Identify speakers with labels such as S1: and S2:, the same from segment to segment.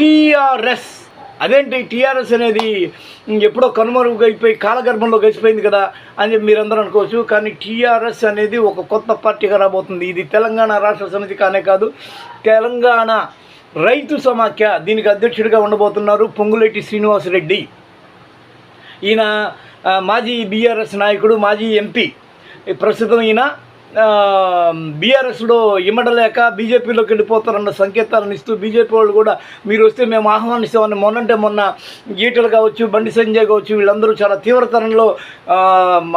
S1: TRS. అదేంటి TRS అనేది? ఎప్పుడో కనుమరుగైపోయి కాలగర్భంలో గడిచిపోయింది కదా అని చెప్పి మీరందరూ అనుకోవచ్చు. కానీ టీఆర్ఎస్ అనేది ఒక కొత్త పార్టీగా రాబోతుంది. ఇది తెలంగాణ రాష్ట్ర సమితి కానే కాదు తెలంగాణ రైతు సమాఖ్య దీనికి అధ్యక్షుడిగా ఉండబోతున్నారు పొంగులేటి శ్రీనివాసరెడ్డి. ఈయన మాజీ బీఆర్ఎస్ నాయకుడు మాజీ ఎంపీ. ప్రస్తుతం ఈయన బీఆర్ఎస్లో ఇమ్మడలేక బీజేపీలోకి వెళ్ళిపోతారన్న సంకేతాలను ఇస్తూ బీజేపీ వాళ్ళు కూడా మీరు వస్తే మేము ఆహ్వానిస్తామని మొన్నంటే మొన్న ఈటలు కావచ్చు బండి సంజయ్ కావచ్చు వీళ్ళందరూ చాలా తీవ్రతరంలో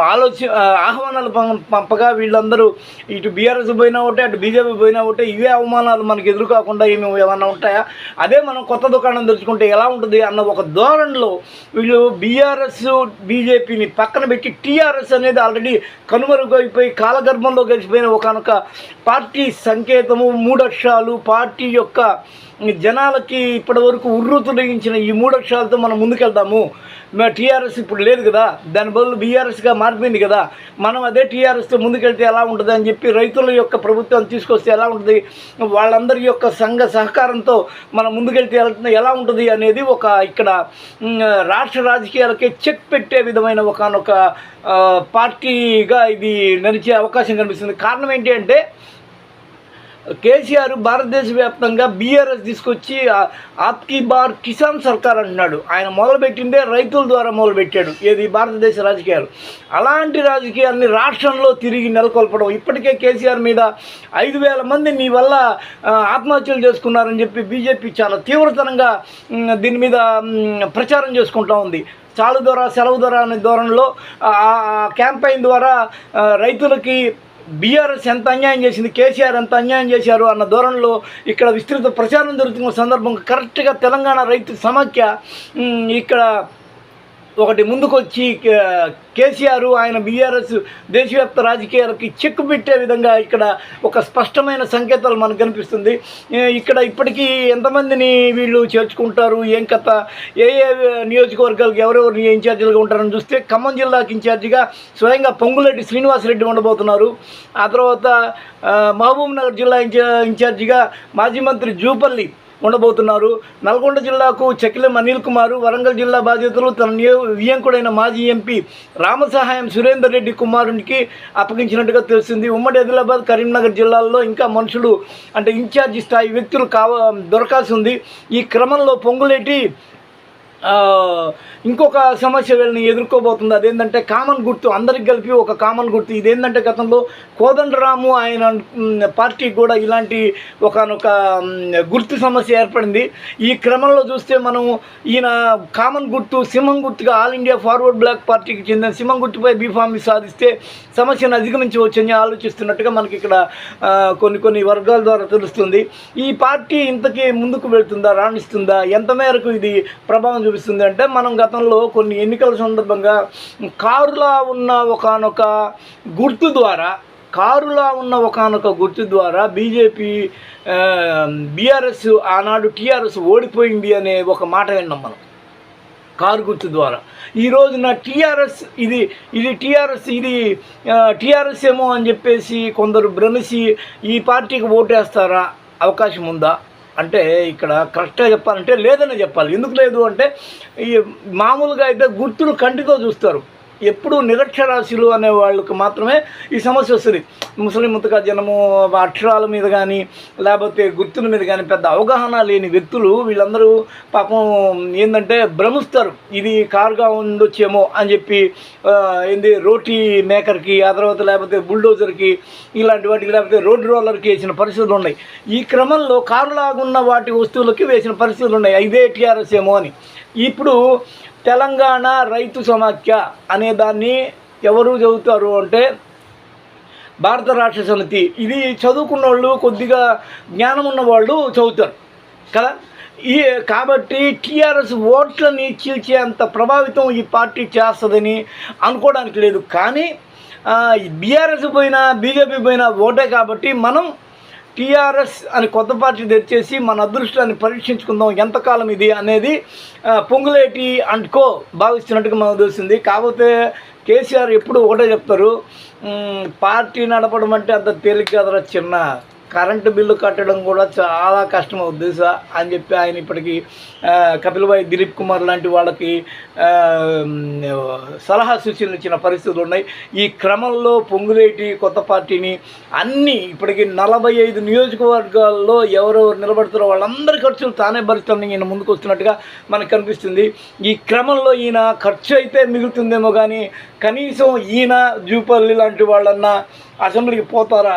S1: ఆలోచి ఆహ్వానాలు పంపగా వీళ్ళందరూ ఇటు బీఆర్ఎస్ పోయినా ఒకటే అటు బీజేపీ పోయినా ఒకటే ఇవే అవమానాలు మనకి ఎదురు కాకుండా ఏమి ఏమన్నా ఉంటాయా? అదే మనం కొత్త దుకాణం తెచ్చుకుంటే ఎలా ఉంటుంది అన్న ఒక ధోరణిలో వీళ్ళు బీఆర్ఎస్ బీజేపీని పక్కన పెట్టి టీఆర్ఎస్ అనేది ఆల్రెడీ కనుమరుగైపోయి కాలగర్భంలో గడిచిపోయిన ఒకనొక పార్టీ సంకేతము మూడక్షరాలు పార్టీ యొక్క జనాలకి ఇప్పటివరకు వరకు తొలగించిన ఈ మూడక్షరాలతో మనం ముందుకెళ్దాము. టీఆర్ఎస్ ఇప్పుడు లేదు కదా దాని బదులు బీఆర్ఎస్గా మారిపోయింది కదా. మనం అదే టీఆర్ఎస్తో ముందుకెళ్తే ఎలా ఉంటుంది అని చెప్పి రైతుల యొక్క ప్రభుత్వం తీసుకొస్తే ఎలా ఉంటుంది వాళ్ళందరి యొక్క సంఘ సహకారంతో మనం ముందుకెళ్తే ఎలా- ఎలా ఉంటుంది అనేది ఒక ఇక్కడ రాష్ట్ర రాజకీయాలకే చెక్ పెట్టే విధమైన ఒకనొక పార్టీగా ఇది నడిచే అవకాశం కనిపిస్తుంది. కారణం ఏంటి అంటే కేసీఆర్ భారతదేశ వ్యాప్తంగా బీఆర్ఎస్ తీసుకొచ్చి ఆ- ఆప్కి బార్ కిసాన్ సర్కార్ అంటున్నాడు. ఆయన మొదలుపెట్టిందే రైతుల ద్వారా మొదలుపెట్టాడు. ఏది భారతదేశ రాజకీయాలు. అలాంటి రాజకీయాల్ని రాష్ట్రంలో తిరిగి నెలకొల్పడం. ఇప్పటికే కేసీఆర్ మీద ఐదు వేల మంది నీ వల్ల ఆత్మహత్యలు చేసుకున్నారని చెప్పి బీజేపీ చాలా తీవ్రతరంగా దీని మీద ప్రచారం చేసుకుంటా ఉంది. చాలు ద్వారా సెలవు ద్వారా అనే ధోరణిలో ఆ క్యాంపెయిన్ ద్వారా రైతులకి బీఆర్ఎస్ ఎంత అన్యాయం చేసింది కేసీఆర్ ఎంత అన్యాయం చేశారు అన్న ధోరణిలో ఇక్కడ విస్తృత ప్రచారం జరుగుతున్న సందర్భంగా కరెక్ట్గా తెలంగాణ రైతు సమాఖ్య ఇక్కడ ఒకటి ముందుకొచ్చి కేసీఆర్ ఆయన బీఆర్ఎస్ దేశవ్యాప్త రాజకీయాలకి చెక్ పెట్టే విధంగా ఇక్కడ ఒక స్పష్టమైన సంకేతాలు మనకు కనిపిస్తుంది. ఇక్కడ ఇప్పటికీ ఎంతమందిని వీళ్ళు చేర్చుకుంటారు? ఏం కథ? ఏ ఏ నియోజకవర్గాలకు ఎవరెవరు ఇన్ఛార్జీలుగా ఉంటారని చూస్తే ఖమ్మం జిల్లాకి ఇన్ఛార్జిగా స్వయంగా పొంగులెడ్డి శ్రీనివాసరెడ్డి ఉండబోతున్నారు. ఆ తర్వాత మహబూబ్ నగర్ జిల్లా ఇన్ఛార్జిగా మాజీ మంత్రి జూపల్లి ఉండబోతున్నారు. నల్గొండ జిల్లాకు చకిలం అనిల్ కుమార్ వరంగల్ జిల్లా బాధ్యతలు తన నియో- మాజీ ఎంపీ రామసహాయం సురేందర్ రెడ్డి కుమారునికి అప్పగించినట్టుగా తెలిసింది. ఉమ్మడి ఆదిలాబాద్ కరీంనగర్ జిల్లాల్లో ఇంకా మనుషులు అంటే ఇన్ఛార్జి స్థాయి వ్యక్తులు కావ దొరకాల్సి ఉంది. ఈ క్రమంలో పొంగులేటి ఇంకొక సమస్య వీళ్ళని ఎదుర్కోబోతుంది. అదేంటంటే కామన్ గుర్తు అందరికి కలిపి ఒక కామన్ గుర్తు. ఇదేంటంటే గతంలో కోదండరాము ఆయన పార్టీకి కూడా ఇలాంటి ఒకనొక గుర్తు సమస్య ఏర్పడింది. ఈ క్రమంలో చూస్తే మనం ఈయన కామన్ గుర్తు సింహం గుర్తుగా ఆల్ ఇండియా ఫార్వర్డ్ బ్లాక్ పార్టీకి చెందిన సింహం గుర్తుపై బీఫామ్ సాధిస్తే సమస్యను అధిగమించవచ్చని ఆలోచిస్తున్నట్టుగా మనకి ఇక్కడ కొన్ని కొన్ని వర్గాల ద్వారా తెలుస్తుంది. ఈ పార్టీ ఇంతకీ ముందుకు వెళ్తుందా రాణిస్తుందా? ఎంత మేరకు ఇది ప్రభావం చూపిస్తుంది అంటే మనం గతంలో కొన్ని ఎన్నికల సందర్భంగా కారులా ఉన్న ఒకనొక గుర్తు ద్వారా కారులా ఉన్న ఒకనొక గుర్తు ద్వారా బీజేపీ బీఆర్ఎస్ ఆనాడు టీఆర్ఎస్ ఓడిపోయింది అనే ఒక మాట విన్నాం మనం. కారు గుర్తు ద్వారా. ఈ రోజున టీఆర్ఎస్ ఇది ఇది టీఆర్ఎస్ ఇది టీఆర్ఎస్ ఏమో అని చెప్పేసి కొందరు భ్రమిసి ఈ పార్టీకి ఓటేస్తారా? అవకాశం ఉందా? అంటే ఇక్కడ కరెక్ట్గా చెప్పాలంటే లేదనే చెప్పాలి. ఎందుకు లేదు అంటే ఈ మామూలుగా అయితే గుర్తులు కంటితో చూస్తారు. ఎప్పుడు నిరక్షరాశులు అనే వాళ్ళకి మాత్రమే ఈ సమస్య వస్తుంది. ముస్లిం ముతక జనము అక్షరాల మీద కానీ లేకపోతే గుర్తుల మీద కానీ పెద్ద అవగాహన లేని వ్యక్తులు వీళ్ళందరూ పాపం ఏంటంటే భ్రమిస్తారు. ఇది కారుగా ఉండొచ్చేమో అని చెప్పి ఏంది రోటీ మేకర్కి ఆ తర్వాత లేకపోతే బుల్డోజర్కి ఇలాంటి వాటికి లేకపోతే రోడ్ రోలర్కి వేసిన పరిస్థితులు ఉన్నాయి. ఈ క్రమంలో కారులాగున్న వాటి వస్తువులకి వేసిన పరిస్థితులు ఉన్నాయి. ఇదే టీఆర్ఎస్ ఏమో అని. ఇప్పుడు తెలంగాణ రైతు సమాఖ్య అనే దాన్ని ఎవరు చదువుతారు అంటే భారత రాష్ట్ర సమితి. ఇది చదువుకున్న వాళ్ళు కొద్దిగా జ్ఞానం ఉన్న వాళ్ళు చదువుతారు. కదా? ఈ కాబట్టి టీఆర్ఎస్ ఓట్లని చీల్చేంత ప్రభావితం ఈ పార్టీ చేస్తుందని అనుకోవడానికి లేదు. కానీ బీఆర్ఎస్ పోయినా బీజేపీ పోయినా ఓటే కాబట్టి మనం టీఆర్ఎస్ అని కొత్త పార్టీ తెచ్చేసి మన అదృష్టాన్ని పరీక్షించుకుందాం. ఎంతకాలం ఇది అనేది పొంగులేటి అండ్ కో భావిస్తున్నట్టుగా మనకు తెలిసింది కాకపోతే కేసీఆర్ ఎప్పుడు ఒకటే చెప్తారు. పార్టీ నడపడం అంటే అంత తేలిక కదరా చిన్న. కరెంటు బిల్లు కట్టడం కూడా చాలా కష్టం అవుద్ది సార్ అని చెప్పి ఆయన ఇప్పటికీ ఆ, కపిల్ భాయ్ దిలీప్ కుమార్ లాంటి వాళ్ళకి సలహా సూచనలు ఇచ్చిన పరిస్థితులు ఉన్నాయి. ఈ క్రమంలో పొంగులేటి కొత్త పార్టీని అన్నీ ఇప్పటికి నలభై ఐదు నియోజకవర్గాల్లో ఎవరెవరు నిలబడుతారో వాళ్ళందరి ఖర్చులు తానే భరిస్తామని ఈయన ముందుకు వస్తున్నట్టుగా మనకు కనిపిస్తుంది. ఈ క్రమంలో ఈయన ఖర్చు అయితే మిగులుతుందేమో కానీ కనీసం ఈయన జూపల్లి లాంటి వాళ్ళన్నా అసెంబ్లీకి పోతారా?